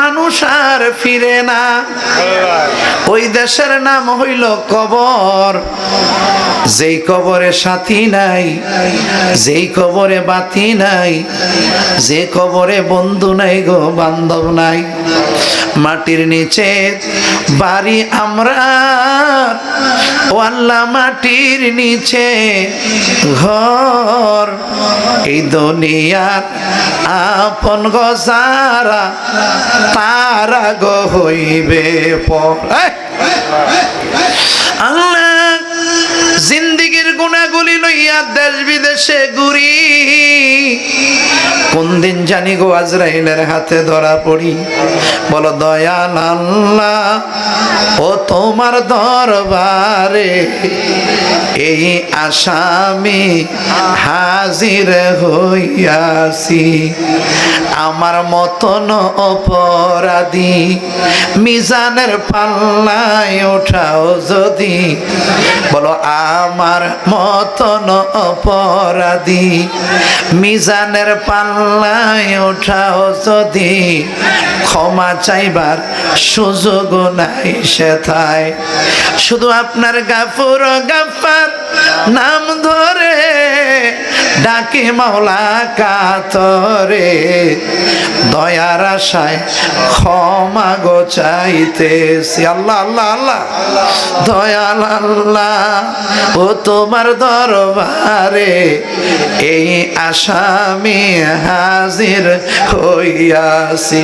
মানুষ আর ফিরে না। ওই দেশের নাম হইল কবর। যেই কবরে সাথী নাই, যেই কবরে বাতি নাই, যে কবরে বন্ধু নাই গো, বান্ধব নাই। মাটির নিচে বাড়ি আমরা। ও আল্লাহ, মাটির নিচে ঘর। এই দুনিয়ার আপন গজারা তারা গো হইবে পর। আল্লাহ গুণাগুলি লইয়া দেশ বিদেশে ঘুরি। কোন দিন জানি গো আজরাইলের হাতে ধরা পড়ি। বলো, দয়াল আল্লাহ, ও তোমার দরবারে এই আসামি হাজির হইয়াছি। আমার মতন অপরাধী মিজানের পাল্লায় ওঠাও যদি। বলো, আমার মতন অপরাধী। মিজানের পাল্লায় ওঠাও যদি। ক্ষমা চাইবার সুযোগ নাই সেথায়। শুধু আপনার গাফুর গাফার নাম ধরে ডাকে মাওলা কাতরে, দয়ার আশায় ক্ষমা গো চাইতেছি। আল্লাহ আল্লাহ আল্লাহ, দয়াল, আল্লাহ, ও তোমার দরবারে এই আসামি হাজির হইয়াছি।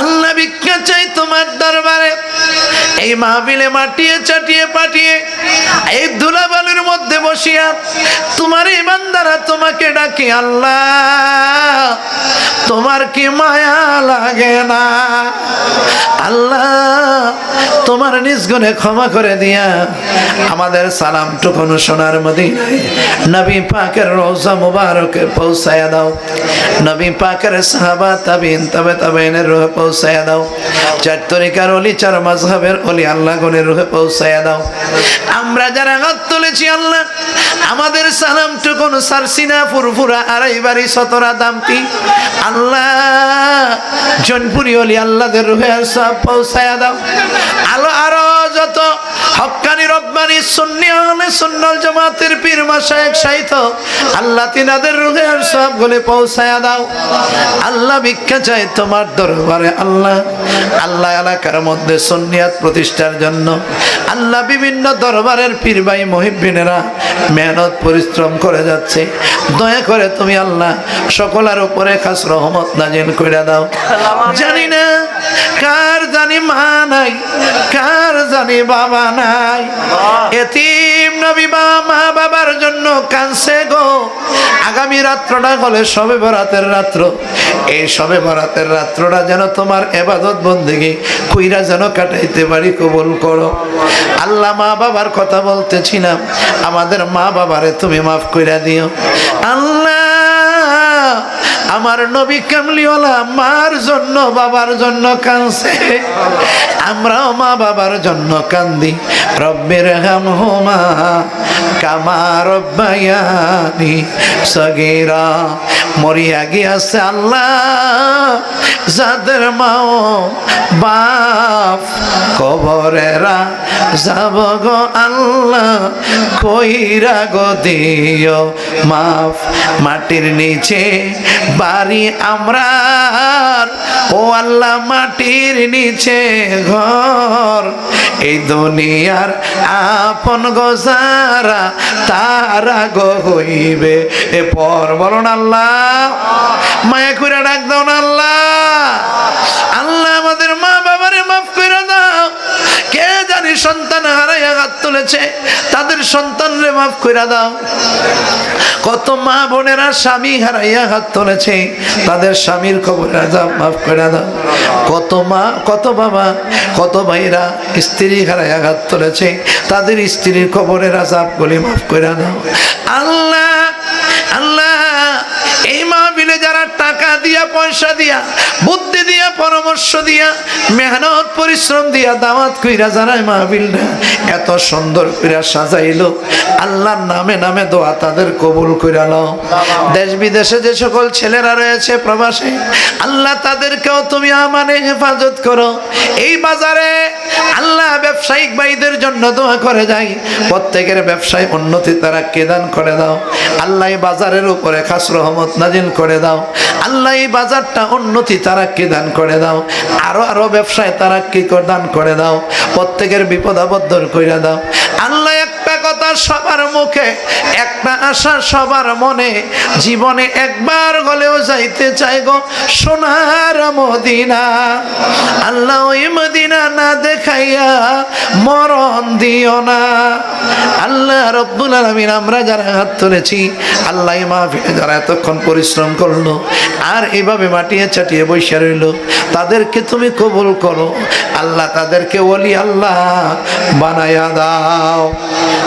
আল্লাহ ভিক্ষা চাই তোমার দরবারে, এই মাহবিলে মাটিয়ে চাটিয়ে পাঠিয়ে, এই ধুলাবালুর মধ্যে বসিয়া তোমার এই বান্দারা তোমাকে ডাকে আল্লাহ। তোমার কি মায়া লাগে না? আল্লাহ, তোমার নিজ গুণে ক্ষমা করে দিয়া আমাদের সালাম টুকুন সোনার মদিনায় নবী পাকের রোজা মুবারকে পৌঁছায়া দাও। নবী পাকের সাহাবা তাবিন, তবে তাবেনের রুহে পৌঁছায়া দাও। চার তরিকার অলি চার মাঝহের অলি, আল্লাহ গনের রুহে পৌঁছায়া দাও। আমরা যারা হাত তুলেছি আল্লাহ, আমাদের সালাম টুকুন সারসিনা ফুরফুরা আড়াই বাড়ি সতরা দামতি আল্লাহ জনপুরি অলি আল্লাহদের রুহে সব পৌঁছায়া দাও। আলো আরও যত হক্কানি রব্বানি সুন্নি হলে সুন্নল জামাতের পীর মাসায়েক আল্লাহ তিনাদের রুহে আর সব গুলে পৌঁছায়া দাও। আল্লাহ ভিক্ষা চাই তোমার দরবারে আল্লাহ আল্লাহ এলাকার মধ্যে সুন্নিয়াত প্রতিষ্ঠার জন্য। আল্লাহ বিভিন্ন দরবারের পীর ভাই মহিবিনেরা মেহনত পরিশ্রম করে যাচ্ছে। দয়া করে তুমি আল্লাহ সকলের উপরে খাস রহমত নাজিল করে দাও। জানি না কার জানি মা নাই কার জানি বাবা নাই। এতিম নবী বা মা বাবার জন্য কানছে গো। আগামী রাত্রটা হলে সবে বরাতের রাত্র। এই সবে বরাতের রাত্রটা যেন তোমার এবাদত বন্দিগি কুইরা যেন কাটাইতে পারি কবুল করো। আল্লাহ মা বাবার কথা বলতেছিলাম। আমাদের মা বাবারে তুমি মাফ কইরা দিও। আল্লাহ আমার নবী কামলিওয়ালা মার জন্য বাবার জন্য কাঁদছে। আমরাও মা বাবার জন্য কান্দি। রব্বের হাম হোমা কামা রব্বায়ানি সগীরা। মরিয়া গিয়াছে আল্লাহ যাদের মাও বাপ। কবরেরা যাব গো আল্লাহ, কইরা গো দিও মাফ। মাটির নিচে বাড়ি আমরা ও আল্লাহ, মাটির নিচে ঘর। এই দুনিয়ার আপন গোজারা তারা গো হইবে এ পর। বলুন আল্লাহ, মায়া করে ডাক দাও না আল্লাহ। আল্লাহ সন্তান হারাইয়া হাত তুলেছে, তাদের সন্তানরে মাফ করে দাও। কত মা বোনেরা স্বামী হারাইয়া হাত তুলেছে, তাদের স্বামীর খবর আজাব মাফ করে দাও। কত মা, কত বাবা, কত ভাইরা স্ত্রী হারাইয়া হাত তুলেছে, তাদের স্ত্রীর খবরের আজাবগুলি মাফ করে দাও। আল্লাহ মাহবিলে যারা টাকা দিয়া, পয়সা দিয়া, বুদ্ধি দিয়া, পরামর্শ দিয়া, মেহনত, পরিশ্রম দিয়া দাওয়াত কইরা জানায় মাহবিলটা এত সুন্দর কইরা সাজাইলো। আল্লাহর নামে নামে দোয়া তাদের কবুল কইরা নাও। দেশ বিদেশে যে সকল ছেলেরা রয়েছে প্রবাসে, আল্লাহ তাদেরকেও তুমি আমানে হেফাজত করো। এই বাজারে আল্লাহ ব্যবসায়িক ভাইদের জন্য দোয়া করে যাই। প্রত্যেকের ব্যবসায় উন্নতি তারা কেদান করে দাও। আল্লাহ বাজারের উপরে খাস রহমত নাজিল করে দাও। আল্লাহ এই বাজারটা উন্নতি তারা দান করে দাও। আরও আরও ব্যবসায় তারা কি দান করে দাও। প্রত্যেকের বিপদ আবদ্ধ করে দাও। আল্লাহ সবার মুখে, একটা আশা সবার মনে। জীবনে একবার হলেও যাইতে চাই গো সোনার মদিনা। আল্লাহ ওই মদিনা না দেখাইয়া মরণ দিও না। আল্লাহ রব্বুল আলমিন, আমরা যারা হাত তুলেছি, আল্লাহ মাহফিলে যারা এতক্ষণ পরিশ্রম করল, আর এভাবে মাটিয়ে চাটিয়ে বৈশা রইল, তাদেরকে তুমি কবুল করো। আল্লাহ তাদেরকে ওলি আল্লাহ বানায়া দাও।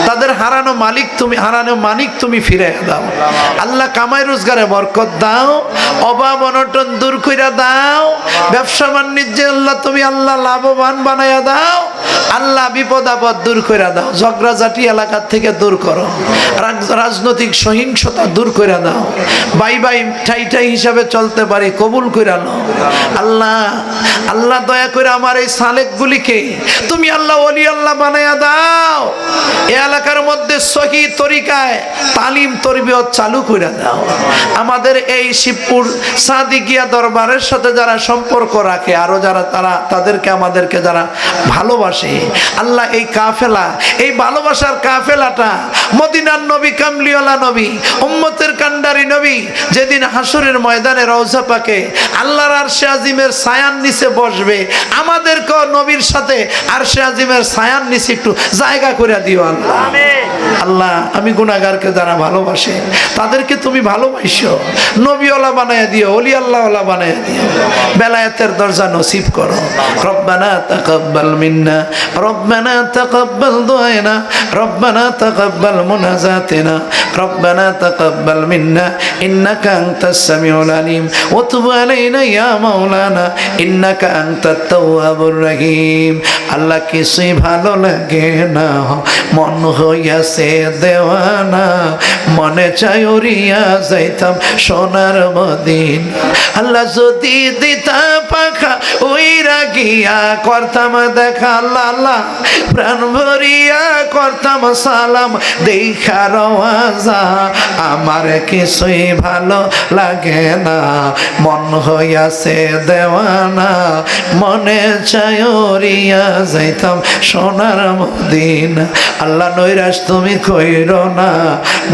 তাদের হারানো মালিক তুমি, হারানো মালিক তুমি ফিরে দাও। আল্লাহ কামাই রোজগারে বরকত দাও, অভাব অনটন দূর কইরা দাও, ব্যবসা বাণিজ্যে আল্লাহ তুমি আল্লাহ লাভবান বানায়া দাও, আল্লাহ বিপদ আপদ দূর করে দাও, ঝগড়াঝাটি এলাকার থেকে দূর করো রাজ- রাজনৈতিক সহিংসতা দূর করে দাও, বাই বাই ঠাই ঠাই হিসাবে চলতে পারি, কবুল করে নাও। আল্লাহ আল্লাহ দয়া করে আমার এই সালেকগুলিকে তুমি আল্লাহ অলি আল্লাহ বানায়া দাও। এ এলাকার মধ্যে সহি তরিকায় তালিম তরবিয়ত চালু করে দাও। আমাদের এই শিবপুর সাদিকিয়া দরবারের সাথে যারা সম্পর্ক রাখে, আরও যারা তারা তাদেরকে আমাদেরকে যারা ভালোবাসে, আল্লাহ এই কাফেলা, এই ভালোবাসার কাফেলাটা মদিনার নবী, কামলিওয়ালা নবী, উম্মতের কান্ডারি নবী, যেদিন হাসুরের ময়দানে রওজা পাকে, আল্লাহর আরশে আজিমের সায়ান নিচে বসবে। আমাদেরকেও নবীর সাথে আরশে আজিমের সায়ান নিচে একটু জায়গা করে দিও আল্লাহ। আল্লাহ আমি গুনাগারকে যারা ভালোবাসে তাদেরকে তুমি ভালোবাসো। নবীওয়ালা বানায় দিও অলি আল্লাহওয়ালা বানায় দিও। বেলায়েতের দরজা নসিব করো। রব্বানা তাকাব্বাল মিন্না রব্বানা তাকাব্বাল দুআনা রব্বানা তাকাব্বাল মুনাজাতিনা রব্বানা তাকাব্বাল মিন্না ইন্নাকা আনতাস সামিউল আলিম তুব আলাইনা ইয়া মাওলানা রহিম। আল্লাহ কিছুই ভালো লাগে না। মন হইয়াছে দেওয়ানা। মনে চাই উড়িয়া যাইতাম সোনার মদিন। আল্লাহ যদি দিতা পাখা উইরা গিয়া করতাম দেখা আল্লাহ প্রাণ ভরিয়া করতাম সালাম, দেখা রওয়াজা। আমার কিছুই ভালো লাগে না। মন হইয়াছে দেওয়ানা। মনে চায়রিয়া যাইতাম সোনার মদিনা। আল্লাহ নৈরাশ তুমি কইর না,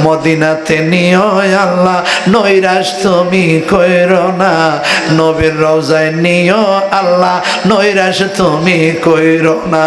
মদিনাতে নিয় আল্লাহ। নৈরাশ তুমি কইর না, নবীর রওজায় নিয় আল্লাহ। নৈরাশ তুমি কইর না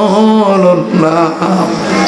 রাসূলুল্লাহ